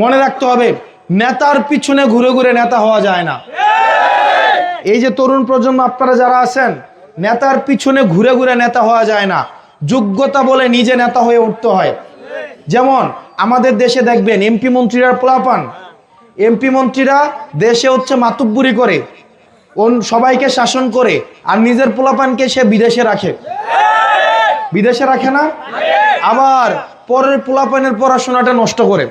মনে রাখতে হবে, নেতার পিছনে ঘুরে ঘুরে নেতা হওয়া যায় না। এই যে তরুণ প্রজন্ম, আপনারা যারা আছেন, নেতার পিছনে ঘুরে ঘুরে নেতা হওয়া যায় না। যোগ্যতা বলে নিজে নেতা হয়ে উঠতে হয়। যেমন, আমাদের দেশে দেখবেন এমপি মন্ত্রীরা পোলাপান। এমপি মন্ত্রীরা দেশে হচ্ছে মাতুব্বুরি করে সবাইকে শাসন করে, আর নিজের পোলাপানকে সে বিদেশে রাখে। বিদেশে রাখে না? আবার পরের পোলাপানের পড়াশোনাটা নষ্ট করে।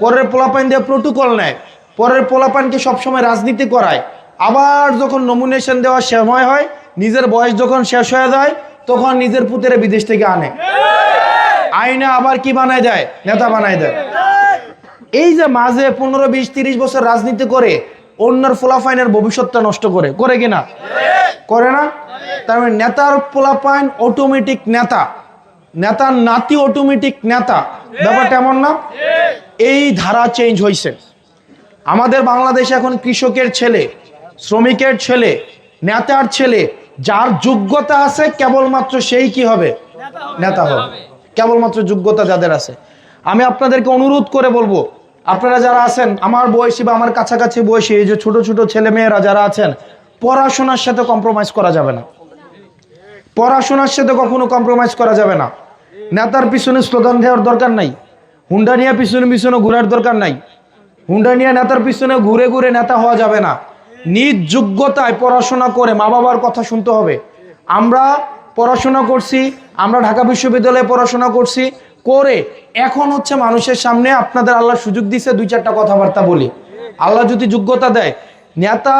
পরের পোলাপান দিয়ে প্রোটোকল নেয়। পরের পোলাপানকে সবসময় রাজনীতি করায়। আবার যখন নমিনেশন দেওয়ার সময় হয় নিজের বয়স যখন শেষ হয়ে যায়, তখন নিজের পুতেরে বিদেশ থেকে আনে। আইনে আবার কি বানায় দেয়? নেতা বানায় দেয়। এই যে মাঝে পনেরো, বিশ, তিরিশ বছর রাজনীতি করে, অন্যর ফোলাফাইনের ভবিষ্যৎটা নষ্ট করে। করে কিনা করে না? তার মানে নেতার পোলাপাইন অটোমেটিক নেতা। নেতার নাতি অটোমেটিক নেতা। ব্যাপারটা এমন না? এই ধারা চেঞ্জ হয়েছে আমাদের বাংলাদেশে এখন কৃষকের ছেলে, শ্রমিকের ছেলে, নেতার ছেলে, যার যোগ্যতা আছে কেবলমাত্র সেই কি হবে? নেতা হবে। কেবলমাত্র যোগ্যতা যাদের আছে। আমি আপনাদেরকে অনুরোধ করে বলব, আপনারা যারা আছেন, আমার বয়সী বা আমার কাছাকাছি বয়সী, এই যে ছোট ছোট ছেলে মেয়েরা যারা আছেন, পড়াশোনার সাথে কম্প্রোমাইজ করা যাবে না। পড়াশোনার সাথে কখনো কম্প্রোমাইজ করা যাবে না। নেতার পিছনে স্লোগান দেওয়ার দরকার নাই। হুন্ডা নিয়ে পিছনে পিছনে ঘোরার দরকার নাই। হুন্ডা নিয়ে নেতার পিছনে ঘুরে ঘুরে নেতা হওয়া যাবে না। নিজ যোগ্যতায় পড়াশোনা করে মা বাবার কথা শুনতে হবে। আমরা পড়াশোনা করছি, আমরা ঢাকা বিশ্ববিদ্যালয়ে পড়াশোনা করছি, করে এখন হচ্ছে মানুষের সামনে আপনাদের আল্লাহ সুযোগ দিছে দুই চারটা কথাবার্তা বলি। আল্লাহ যদি যোগ্যতা দেয়, নেতা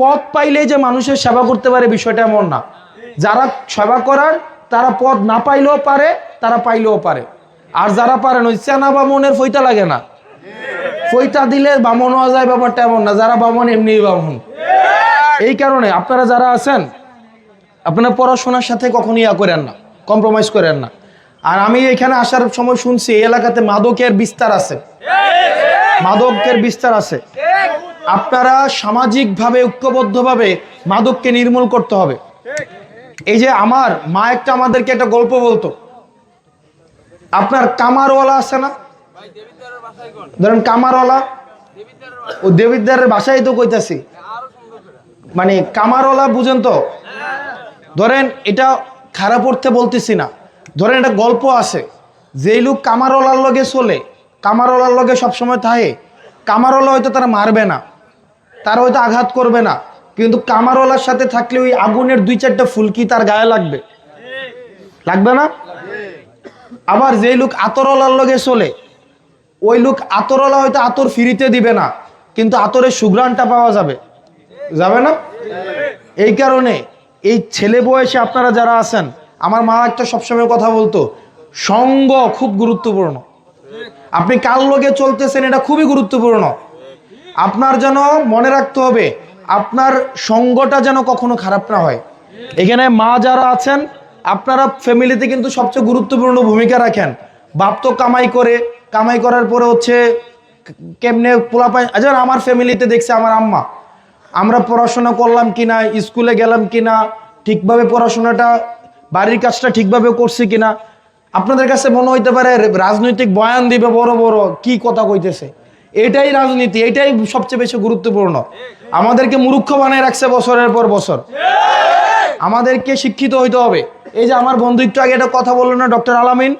পদ পাইলেই যে মানুষের সেবা করতে পারে বিষয়টা এমন না। যারা সেবা করার, তারা পদ না পাইলেও পারে, তারা পাইলেও পারে। আর যারা পারেন ওই চেনা বা মনের ফইতা লাগে না। ফইতা দিলে বামন হওয়া যায়, ব্যাপারটা এমন না। যারা বামন এমনি বামন। এই কারণে আপনারা যারা আছেন, আপনারা পড়াশোনার সাথে কখনই ইয়া করেন না কম্প্রোমাইজ করেন না। আর আমি এখানে আসার সময় শুনছি, এই এলাকাতে মাদকের বিস্তার আছে। মাদকের বিস্তার আছে। আপনারা সামাজিকভাবে, ঐক্যবদ্ধভাবে মাদককে নির্মূল করতে হবে। এই যে আমার, মা একটা আমাদেরকে একটা গল্প বলতো। আপনার কামারওয়ালা আছে না? ধরেন কামারওয়ালা, ও দেবিদ্দারের বাসায় তো কইতাছি। মানে কামারওয়ালা বুঝেন তো? ধরেন এটা খারাপ অর্থে বলতেছি না। ধরেন এটা গল্প আছে, যেই লোক কামারওয়ালার লগে চলে, কামারওয়ালার লগে সবসময় থাকে, কামারওয়ালা হয়তো তারা মারবে না, তারা হয়তো আঘাত করবে না, কিন্তু কামারওয়ালার সাথে থাকলে ওই আগুনের দুই চারটা ফুলকি তার গায়ে লাগবে। লাগবে না? আবার যেই লোক আতরওয়ালার লগে চলে, ওই লোক আতরওয়ালা হয়তো আতর ফিরিতে দিবে না, কিন্তু আতরের সুঘ্রাণটা পাওয়া যাবে। যাবে না? এই কারণে এই ছেলে বয়সে আপনারা যারা আছেন, আমার মা একটা সবসময় কথা বলতো, সঙ্গ খুব গুরুত্বপূর্ণ। আপনি কার লগে চলতেছেন এটা খুবই গুরুত্বপূর্ণ। আপনার যেন মনে রাখতে হবে, আপনার সঙ্গটা যেন কখনো খারাপ না হয়। এখানে মা যারা আছেন আপনারা ফ্যামিলিতে কিন্তু সবচেয়ে গুরুত্বপূর্ণ ভূমিকা রাখেন। বাপ তো কামাই করে কামাই করার পরে হচ্ছে কেমনে পোলা পোলাপাই যেমন আমার ফ্যামিলিতে দেখছে আমার আম্মা আমরা পড়াশোনা করলাম কিনা স্কুলে গেলাম কিনা ঠিকভাবে পড়াশোনাটা বাড়ির কাজটা ঠিকভাবে করছি কিনা আপনাদের কাছে মনে হইতে পারে রাজনৈতিক বয়ান দিবে বড় বড় কি কথা কইতেছে? এটাই রাজনীতি এটাই সবচেয়ে বেশি গুরুত্বপূর্ণ। আমাদেরকে মূর্খ বানিয়ে রাখছে বছরের পর বছর। আমাদেরকে শিক্ষিত হইতে হবে। এই যে আমার বন্ধু একটু আগে একটা কথা বলল না, ডক্টর আলামিন?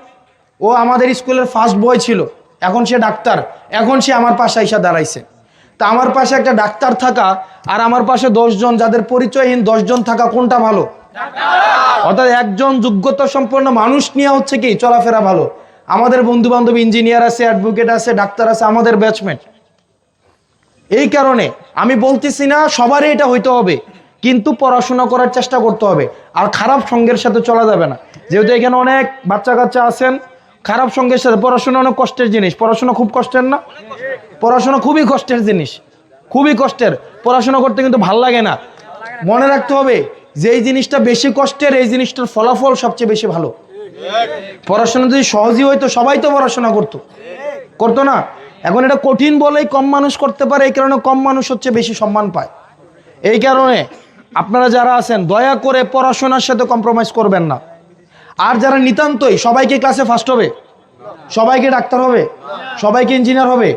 ও আমাদের স্কুলের ফার্স্ট বয় ছিল। এখন সে ডাক্তার। এখন সে আমার পাশে এসে দাঁড়াইছে। তা আমার পাশে একটা ডাক্তার থাকা আর আমার পাশে দশজন, যাদের পরিচয়হীন দশজন থাকা কোনটা ভালো? অর্থাৎ একজন যোগ্যতা সম্পন্ন মানুষ নিয়ে হচ্ছে কি, চলাফেরা ভালো। আমাদের বন্ধু বান্ধব ইঞ্জিনিয়ার আছে অ্যাডভোকেট আছে, ডাক্তার আছে, আমাদের ব্যাচমেট এই কারণে আমি বলতেছি না, সবারই এটা হইতে হবে। কিন্তু পড়াশোনা করার চেষ্টা করতে হবে। আর খারাপ সঙ্গের সাথে চলা যাবে না। যেহেতু এখানে অনেক বাচ্চা কাচ্চা আছেন, খারাপ সঙ্গের সাথে পড়াশোনা অনেক কষ্টের জিনিস। পড়াশোনা খুব কষ্টের না? পড়াশোনা খুবই কষ্টের জিনিস। খুবই কষ্টের। পড়াশোনা করতে কিন্তু ভালো লাগে না। মনে রাখতে হবে যে এই জিনিসটা বেশি কষ্টের, এই জিনিসটার ফলাফল সবচেয়ে বেশি ভালো। পড়াশোনা যদি সহজই হইতো, সবাই তো পড়াশোনা করতো। করতো না? এখন এটা কঠিন বলেই কম মানুষ করতে পারে, এই কারণে কম মানুষ হচ্ছে বেশি সম্মান পায়। এই কারণে আপনারা যারা আছেন, দয়া করে পড়াশোনার সাথে কম্প্রোমাইজ করবেন না। আর যারা নিতান্তই, সবাইকে ক্লাসে ফার্স্ট হবে। সবাইকে ডাক্তার হবে। সবাইকে ইঞ্জিনিয়ার হবে।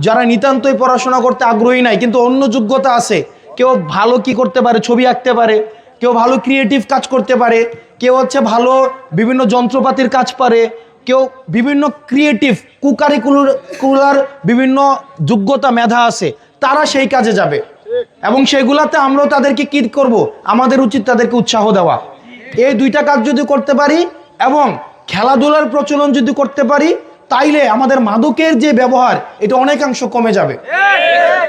যারা নিতান্তই পড়াশোনা করতে আগ্রহী নাই, কিন্তু অন্য যোগ্যতা আছে, কেউ ভালো কি করতে পারে, ছবি আঁকতে পারে, কেউ ভালো ক্রিয়েটিভ কাজ করতে পারে, কেউ হচ্ছে ভালো বিভিন্ন যন্ত্রপাতির কাজ পারে, কেউ বিভিন্ন ক্রিয়েটিভ কুকারিকুলার বিভিন্ন যোগ্যতা, মেধা আছে, তারা সেই কাজে যাবে। এবং সেগুলাতে আমরাও তাদেরকে কি করব। আমাদের উচিত তাদেরকে উৎসাহ দেওয়া। এই দুইটা কাজ যদি করতে পারি এবং খেলাধুলার প্রচলন যদি করতে পারি, তাইলে আমাদের মাদকের যে ব্যবহার, এটা অনেকাংশ কমে যাবে।